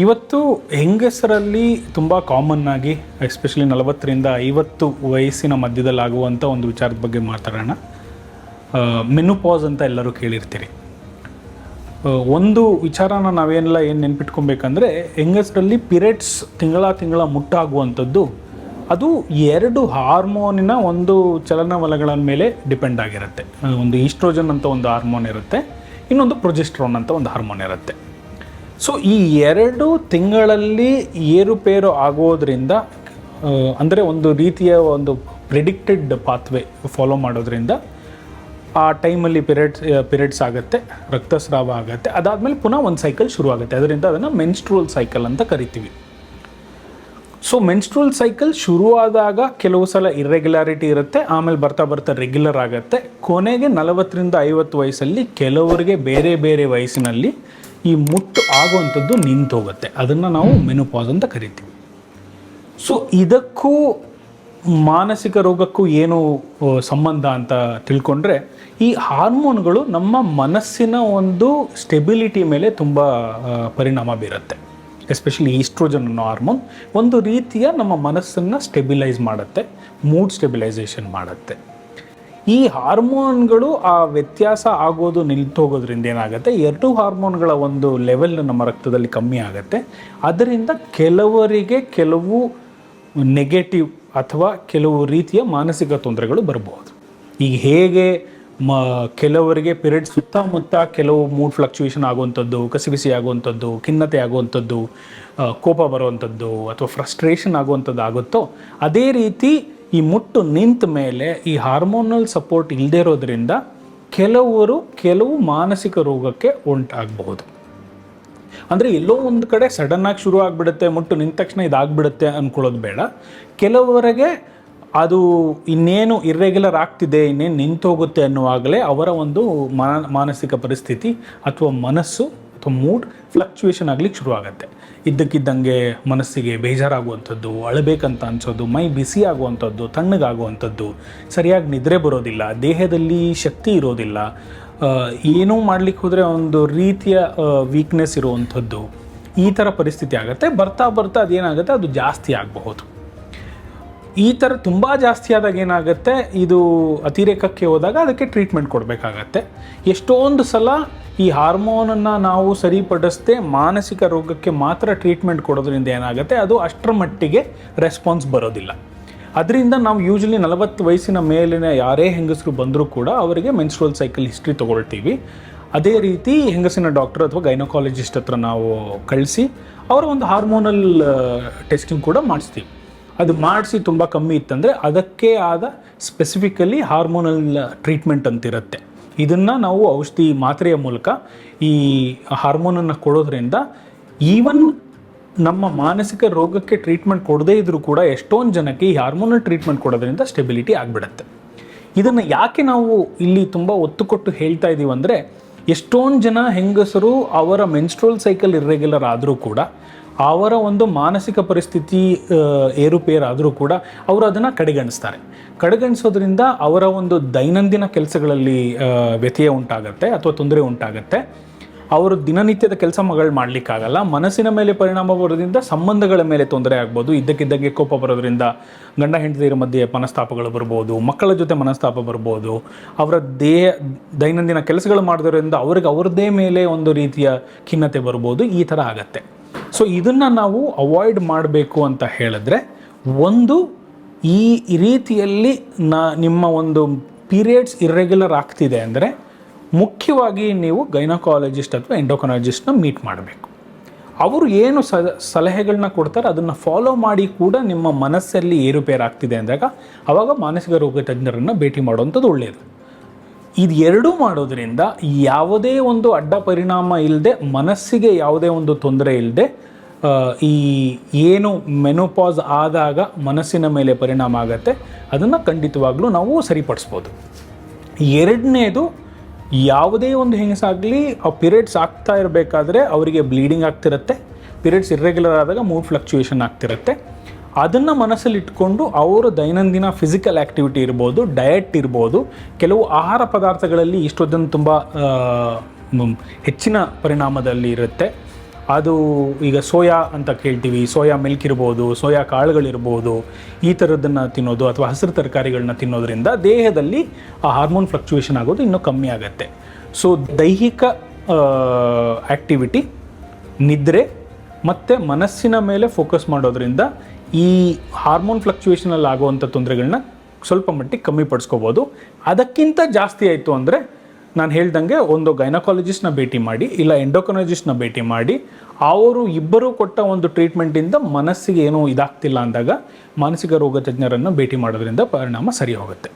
ಇವತ್ತು ಹೆಂಗಸರಲ್ಲಿ ತುಂಬ ಕಾಮನ್ ಆಗಿ ಎಸ್ಪೆಷಲಿ ನಲವತ್ತರಿಂದ ಐವತ್ತು ವಯಸ್ಸಿನ ಮಧ್ಯದಲ್ಲಿ ಆಗುವಂಥ ಒಂದು ವಿಚಾರದ ಬಗ್ಗೆ ಮಾತಾಡೋಣ. ಮೆನುಪಾಸ್ ಅಂತ ಎಲ್ಲರೂ ಕೇಳಿರ್ತೀರಿ. ಒಂದು ವಿಚಾರನ ನಾವೇನೆಲ್ಲ ಏನು ನೆನ್ಪಿಟ್ಕೊಬೇಕಂದ್ರೆ, ಹೆಂಗಸರಲ್ಲಿ ಪಿರಿಯಡ್ಸ್ ತಿಂಗಳ ತಿಂಗಳ ಮುಟ್ಟಾಗುವಂಥದ್ದು, ಅದು ಎರಡು ಹಾರ್ಮೋನಿನ ಒಂದು ಚಲನವಲಗಳ ಮೇಲೆ ಡಿಪೆಂಡ್ ಆಗಿರುತ್ತೆ. ಒಂದು ಈಸ್ಟ್ರೋಜನ್ ಅಂತ ಒಂದು ಹಾರ್ಮೋನ್ ಇರುತ್ತೆ, ಇನ್ನೊಂದು ಪ್ರೊಜೆಸ್ಟ್ರೋನ್ ಅಂತ ಒಂದು ಹಾರ್ಮೋನ್ ಇರುತ್ತೆ. ಸೊ ಈ ಎರಡು ತಿಂಗಳಲ್ಲಿ ಏರುಪೇರು ಆಗೋದ್ರಿಂದ ಅಂದರೆ ಒಂದು ರೀತಿಯ ಒಂದು ಪ್ರಿಡಿಕ್ಟೆಡ್ ಪಾತ್ವೆ ಫಾಲೋ ಮಾಡೋದ್ರಿಂದ, ಆ ಟೈಮಲ್ಲಿ ಪಿರಿಯಡ್ಸ್ ಪಿರಿಯಡ್ಸ್ ಆಗುತ್ತೆ, ರಕ್ತಸ್ರಾವ ಆಗುತ್ತೆ. ಅದಾದಮೇಲೆ ಪುನಃ ಒಂದು ಸೈಕಲ್ ಶುರು ಆಗುತ್ತೆ. ಅದರಿಂದ ಅದನ್ನು ಮೆನ್ಸ್ಟ್ರೂಲ್ ಸೈಕಲ್ ಅಂತ ಕರಿತೀವಿ. ಸೊ ಮೆನ್ಸ್ಟ್ರೂಲ್ ಸೈಕಲ್ ಶುರುವಾದಾಗ ಕೆಲವು ಸಲ ಇರ್ರೆಗ್ಯುಲಾರಿಟಿ ಇರುತ್ತೆ, ಆಮೇಲೆ ಬರ್ತಾ ಬರ್ತಾ ರೆಗ್ಯುಲರ್ ಆಗುತ್ತೆ. ಕೊನೆಗೆ ನಲವತ್ತರಿಂದ ಐವತ್ತು ವಯಸ್ಸಲ್ಲಿ ಕೆಲವರಿಗೆ ಬೇರೆ ಬೇರೆ ವಯಸ್ಸಿನಲ್ಲಿ ಈ ಮುಟ್ಟು ಆಗುವಂಥದ್ದು ನಿಂತು ಹೋಗುತ್ತೆ ಅದನ್ನು ನಾವು ಮೆನುಪಾಸ್ ಅಂತ ಕರಿತೀವಿ. ಸೊ ಇದಕ್ಕೂ ಮಾನಸಿಕ ರೋಗಕ್ಕೂ ಏನು ಸಂಬಂಧ ಅಂತ ತಿಳ್ಕೊಂಡ್ರೆ, ಈ ಹಾರ್ಮೋನ್ಗಳು ನಮ್ಮ ಮನಸ್ಸಿನ ಒಂದು ಸ್ಟೆಬಿಲಿಟಿ ಮೇಲೆ ತುಂಬ ಪರಿಣಾಮ ಬೀರುತ್ತೆ. ಎಸ್ಪೆಷಲಿ ಈಸ್ಟ್ರೋಜನ್ ಅನ್ನೋ ಹಾರ್ಮೋನ್ ಒಂದು ರೀತಿಯ ನಮ್ಮ ಮನಸ್ಸನ್ನು ಸ್ಟೆಬಿಲೈಸ್ ಮಾಡುತ್ತೆ, ಮೂಡ್ ಸ್ಟೆಬಿಲೈಸೇಷನ್ ಮಾಡುತ್ತೆ. ಈ ಹಾರ್ಮೋನ್ಗಳು ಆ ವ್ಯತ್ಯಾಸ ಆಗೋದು ನಿಲ್ತೋಗೋದ್ರಿಂದ ಏನಾಗುತ್ತೆ? ಎರಡು ಹಾರ್ಮೋನ್ಗಳ ಒಂದು ಲೆವೆಲ್ ನಮ್ಮ ರಕ್ತದಲ್ಲಿ ಕಮ್ಮಿ ಆಗುತ್ತೆ. ಅದರಿಂದ ಕೆಲವರಿಗೆ ಕೆಲವು ನೆಗೆಟಿವ್ ಅಥವಾ ಕೆಲವು ರೀತಿಯ ಮಾನಸಿಕ ತೊಂದರೆಗಳು ಬರಬಹುದು ಈಗ ಹೇಗೆ ಮ, ಕೆಲವರಿಗೆ ಪಿರಿಯಡ್ ಸುತ್ತಮುತ್ತ ಕೆಲವು ಮೂಡ್ ಫ್ಲಕ್ಚುಯೇಷನ್ ಆಗುವಂಥದ್ದು ಕಸಿಬಿಸಿ ಆಗುವಂಥದ್ದು, ಖಿನ್ನತೆ ಆಗುವಂಥದ್ದು ಕೋಪ ಬರುವಂಥದ್ದು ಅಥವಾ ಫ್ರಸ್ಟ್ರೇಷನ್ ಆಗುವಂಥದ್ದು ಆಗುತ್ತೋ ಅದೇ ರೀತಿ ಈ ಮುಟ್ಟು ನಿಂತ ಮೇಲೆ ಈ ಹಾರ್ಮೋನಲ್ ಸಪೋರ್ಟ್ ಇಲ್ಲದೇ ಇರೋದ್ರಿಂದ ಕೆಲವರು ಕೆಲವು ಮಾನಸಿಕ ರೋಗಕ್ಕೆ ಉಂಟಾಗಬಹುದು. ಅಂದರೆ ಎಲ್ಲೋ ಒಂದು ಕಡೆ ಸಡನ್ನಾಗಿ ಶುರು ಆಗಿಬಿಡುತ್ತೆ, ಮುಟ್ಟು ನಿಂತ ತಕ್ಷಣ ಇದಾಗ್ಬಿಡುತ್ತೆ ಅಂದ್ಕೊಳ್ಳೋದು ಬೇಡ. ಕೆಲವರಿಗೆ ಅದು ಇನ್ನೇನು ಇರ್ರೆಗ್ಯುಲರ್ ಆಗ್ತಿದೆ, ಇನ್ನೇನು ನಿಂತೋಗುತ್ತೆ ಅನ್ನುವಾಗಲೇ ಅವರ ಒಂದು ಮಾನ, ಮಾನಸಿಕ ಪರಿಸ್ಥಿತಿ ಅಥವಾ ಮನಸ್ಸು ಅಥವಾ ಮೂಡ್ ಫ್ಲಕ್ಚುಯೇಷನ್ ಆಗ್ಲಿಕ್ಕೆ ಶುರು ಆಗುತ್ತೆ ಇದ್ದಕ್ಕಿದ್ದಂಗೆ ಮನಸ್ಸಿಗೆ ಬೇಜಾರಾಗುವಂಥದ್ದು, ಅಳಬೇಕಂತ ಅನ್ಸೋದು, ಮೈ ಬಿಸಿ ಆಗುವಂಥದ್ದು, ತಣ್ಣಗಾಗುವಂಥದ್ದು, ಸರಿಯಾಗಿ ನಿದ್ರೆ ಬರೋದಿಲ್ಲ, ದೇಹದಲ್ಲಿ ಶಕ್ತಿ ಇರೋದಿಲ್ಲ ಏನೂ ಮಾಡ್ಲಿಕ್ಕೆ ಹೋದರೆ ಒಂದು ರೀತಿಯ ವೀಕ್ನೆಸ್ ಇರುವಂಥದ್ದು ಈ ಥರ ಪರಿಸ್ಥಿತಿ ಆಗುತ್ತೆ. ಬರ್ತಾ ಬರ್ತಾ ಅದೇನಾಗುತ್ತೆ? ಅದು ಜಾಸ್ತಿ ಆಗಬಹುದು. ಈ ಥರ ತುಂಬ ಜಾಸ್ತಿ ಆದಾಗ ಏನಾಗುತ್ತೆ? ಇದು ಅತಿರೇಕಕ್ಕೆ ಹೋದಾಗ ಅದಕ್ಕೆ ಟ್ರೀಟ್ಮೆಂಟ್ ಕೊಡಬೇಕಾಗತ್ತೆ. ಎಷ್ಟೊಂದು ಸಲ ಈ ಹಾರ್ಮೋನನ್ನು ನಾವು ಸರಿಪಡಿಸದೆ ಮಾನಸಿಕ ರೋಗಕ್ಕೆ ಮಾತ್ರ ಟ್ರೀಟ್ಮೆಂಟ್ ಕೊಡೋದ್ರಿಂದ ಏನಾಗುತ್ತೆ? ಅದು ಅಷ್ಟರ ಮಟ್ಟಿಗೆ ರೆಸ್ಪಾನ್ಸ್ ಬರೋದಿಲ್ಲ. ಅದರಿಂದ ನಾವು ಯೂಶಲಿ ನಲವತ್ತು ವಯಸ್ಸಿನ ಮೇಲಿನ ಯಾರೇ ಹೆಂಗಸರು ಬಂದರೂ ಕೂಡ ಅವರಿಗೆ ಮೆನ್ಸ್ಟ್ರಲ್ ಸೈಕಲ್ ಹಿಸ್ಟ್ರಿ ತೊಗೊಳ್ತೀವಿ. ಅದೇ ರೀತಿ ಹೆಂಗಸಿನ ಡಾಕ್ಟರ್ ಅಥವಾ ಗೈನೋಕಾಲಜಿಸ್ಟ್ ಹತ್ರ ನಾವು ಕಳಿಸಿ ಅವರ ಒಂದು ಹಾರ್ಮೋನಲ್ ಟೆಸ್ಟಿಂಗ್ ಕೂಡ ಮಾಡಿಸ್ತೀವಿ. ಅದು ಮಾಡಿಸಿ ತುಂಬ ಕಮ್ಮಿ ಇತ್ತಂದರೆ ಅದಕ್ಕೆ ಆದ ಸ್ಪೆಸಿಫಿಕಲಿ ಹಾರ್ಮೋನಲ್ ಟ್ರೀಟ್ಮೆಂಟ್ ಅಂತಿರುತ್ತೆ. ಇದನ್ನು ನಾವು ಔಷಧಿ ಮಾತ್ರೆಯ ಮೂಲಕ ಈ ಹಾರ್ಮೋನನ್ನು ಕೊಡೋದ್ರಿಂದ ಈವನ್ ನಮ್ಮ ಮಾನಸಿಕ ರೋಗಕ್ಕೆ ಟ್ರೀಟ್ಮೆಂಟ್ ಕೊಡದೇ ಇದ್ದರೂ ಕೂಡ ಎಷ್ಟೊಂದು ಜನಕ್ಕೆ ಈ ಹಾರ್ಮೋನಲ್ ಟ್ರೀಟ್ಮೆಂಟ್ ಕೊಡೋದ್ರಿಂದ ಸ್ಟೆಬಿಲಿಟಿ ಆಗಿಬಿಡುತ್ತೆ. ಇದನ್ನು ಯಾಕೆ ನಾವು ಇಲ್ಲಿ ತುಂಬ ಒತ್ತು ಕೊಟ್ಟು ಹೇಳ್ತಾ ಇದ್ದೀವಿ ಅಂದರೆ ಎಷ್ಟೊಂದು ಜನ ಹೆಂಗಸರು ಅವರ ಮೆನ್ಸ್ಟ್ರೋಲ್ ಸೈಕಲ್ ಇರ್ರೆಗ್ಯುಲರ್ ಆದರೂ ಕೂಡ ಅವರ ಒಂದು ಮಾನಸಿಕ ಪರಿಸ್ಥಿತಿ ಏರುಪೇರಾದರೂ ಕೂಡ ಅವರು ಅದನ್ನು ಕಡೆಗಣಿಸ್ತಾರೆ. ಕಡೆಗಣಿಸೋದ್ರಿಂದ ಅವರ ಒಂದು ದೈನಂದಿನ ಕೆಲಸಗಳಲ್ಲಿ ವ್ಯತ್ಯಯ ಉಂಟಾಗತ್ತೆ ಅಥವಾ ತೊಂದರೆ ಉಂಟಾಗತ್ತೆ. ಅವರು ದಿನನಿತ್ಯದ ಕೆಲಸ ಮಗಳು ಮಾಡಲಿಕ್ಕಾಗಲ್ಲ. ಮನಸ್ಸಿನ ಮೇಲೆ ಪರಿಣಾಮ ಬರೋದ್ರಿಂದ ಸಂಬಂಧಗಳ ಮೇಲೆ ತೊಂದರೆ ಆಗ್ಬೋದು. ಇದ್ದಕ್ಕಿದ್ದಂಗೆ ಕೋಪ ಬರೋದ್ರಿಂದ ಗಂಡ, ಹೆಂಡತಿಯರ ಮಧ್ಯೆ ಮನಸ್ತಾಪಗಳು ಬರ್ಬೋದು. ಮಕ್ಕಳ ಜೊತೆ ಮನಸ್ತಾಪ ಬರ್ಬೋದು. ಅವರ ದೇಹ, ದೈನಂದಿನ ಕೆಲಸಗಳು ಮಾಡೋದ್ರಿಂದ ಅವ್ರಿಗೆ ಅವ್ರದ್ದೇ ಮೇಲೆ ಒಂದು ರೀತಿಯ ಖಿನ್ನತೆ ಬರ್ಬೋದು. ಈ ಥರ ಆಗತ್ತೆ. ಸೊ ಇದನ್ನು ನಾವು ಅವಾಯ್ಡ್ ಮಾಡಬೇಕು ಅಂತ ಹೇಳಿದ್ರೆ, ಒಂದು ಈ ರೀತಿಯಲ್ಲಿ ನಾ ನಿಮ್ಮ ಒಂದು ಪೀರಿಯಡ್ಸ್ ಇರ್ರೆಗ್ಯುಲರ್ ಆಗ್ತಿದೆ ಅಂದರೆ, ಮುಖ್ಯವಾಗಿ ನೀವು ಗೈನಕಾಲಜಿಸ್ಟ್ ಅಥವಾ ಎಂಡೋಕೊನಾಲಜಿಸ್ಟ್ನ ಮೀಟ್ ಮಾಡಬೇಕು. ಅವರು ಏನು ಸ ಸಲಹೆಗಳನ್ನ ಕೊಡ್ತಾರೆ, ಅದನ್ನು ಫಾಲೋ ಮಾಡಿ ಕೂಡ ನಿಮ್ಮ ಮನಸ್ಸಲ್ಲಿ ಏರುಪೇರಾಗ್ತಿದೆ ಅಂದಾಗ ಆವಾಗ ಮಾನಸಿಕ ರೋಗ ತಜ್ಞರನ್ನು ಭೇಟಿ ಮಾಡುವಂಥದ್ದು ಒಳ್ಳೆಯದು ಇದು ಎರಡೂ ಮಾಡೋದ್ರಿಂದ ಯಾವುದೇ ಒಂದು ಅಡ್ಡ ಪರಿಣಾಮ ಇಲ್ಲದೆ ಮನಸ್ಸಿಗೆ ಯಾವುದೇ ಒಂದು ತೊಂದರೆ ಇಲ್ಲದೆ ಈ ಏನು ಮೆನೋಪಾಸ್ ಆದಾಗ ಮನಸ್ಸಿನ ಮೇಲೆ ಪರಿಣಾಮ ಆಗುತ್ತೆ, ಅದನ್ನು ಖಂಡಿತವಾಗ್ಲೂ ನಾವು ಸರಿಪಡಿಸ್ಬೋದು. ಎರಡನೇದು ಯಾವುದೇ ಒಂದು ಹೆಂಗಸಾಗಲಿ ಆ ಪಿರಿಯಡ್ಸ್ ಆಗ್ತಾ ಇರಬೇಕಾದ್ರೆ ಅವರಿಗೆ ಬ್ಲೀಡಿಂಗ್ ಆಗ್ತಿರುತ್ತೆ ಪಿರಿಯಡ್ಸ್ ಇರ್ರೆಗ್ಯುಲರ್ ಆದಾಗ ಮೂಡ್ ಫ್ಲಕ್ಚುಯೇಷನ್ ಆಗ್ತಿರುತ್ತೆ. ಅದನ್ನು ಮನಸ್ಸಲ್ಲಿಟ್ಕೊಂಡು ಅವರು ದೈನಂದಿನ ಫಿಸಿಕಲ್ ಆ್ಯಕ್ಟಿವಿಟಿ ಇರ್ಬೋದು ಡಯಟ್ ಇರ್ಬೋದು, ಕೆಲವು ಆಹಾರ ಪದಾರ್ಥಗಳಲ್ಲಿ ಇಷ್ಟೊಂದನ್ನು ತುಂಬ ಹೆಚ್ಚಿನ ಪರಿಣಾಮದಲ್ಲಿ ಇರುತ್ತೆ. ಅದು ಈಗ ಸೋಯಾ ಅಂತ ಕೇಳ್ತೀವಿ. ಸೋಯಾ ಮಿಲ್ಕ್ ಇರ್ಬೋದು, ಸೋಯಾ ಕಾಳುಗಳಿರ್ಬೋದು, ಈ ಥರದ್ದನ್ನು ತಿನ್ನೋದು ಅಥವಾ ಹಸಿರು ತರಕಾರಿಗಳನ್ನ ತಿನ್ನೋದ್ರಿಂದ ದೇಹದಲ್ಲಿ ಆ ಹಾರ್ಮೋನ್ ಫ್ಲಕ್ಚುಯೇಷನ್ ಆಗೋದು ಇನ್ನೂ ಕಮ್ಮಿ ಆಗುತ್ತೆ. ಸೊ ದೈಹಿಕ ಆ್ಯಕ್ಟಿವಿಟಿ ನಿದ್ರೆ ಮತ್ತು ಮನಸ್ಸಿನ ಮೇಲೆ ಫೋಕಸ್ ಮಾಡೋದ್ರಿಂದ ಈ ಹಾರ್ಮೋನ್ ಫ್ಲಕ್ಚುಯೇಷನಲ್ಲಿ ಆಗುವಂಥ ತೊಂದರೆಗಳನ್ನ ಸ್ವಲ್ಪ ಮಟ್ಟಿಗೆ ಕಮ್ಮಿ ಪಡಿಸ್ಕೋಬೋದು. ಅದಕ್ಕಿಂತ ಜಾಸ್ತಿ ಆಯಿತು ಅಂದರೆ ನಾನು ಹೇಳ್ದಂಗೆ ಒಂದು ಗೈನಕಾಲಜಿಸ್ಟ್ನ ಭೇಟಿ ಮಾಡಿ, ಇಲ್ಲ ಎಂಡೋಕನಾಲಜಿಸ್ಟ್ನ ಭೇಟಿ ಮಾಡಿ, ಅವರು ಇಬ್ಬರು ಕೊಟ್ಟ ಒಂದು ಟ್ರೀಟ್ಮೆಂಟಿಂದ ಮನಸ್ಸಿಗೆ ಏನೂ ಇದಾಗ್ತಿಲ್ಲ ಅಂದಾಗ ಮಾನಸಿಕ ರೋಗ ತಜ್ಞರನ್ನು ಭೇಟಿ ಮಾಡೋದ್ರಿಂದ ಪರಿಣಾಮ ಸರಿ ಹೋಗುತ್ತೆ.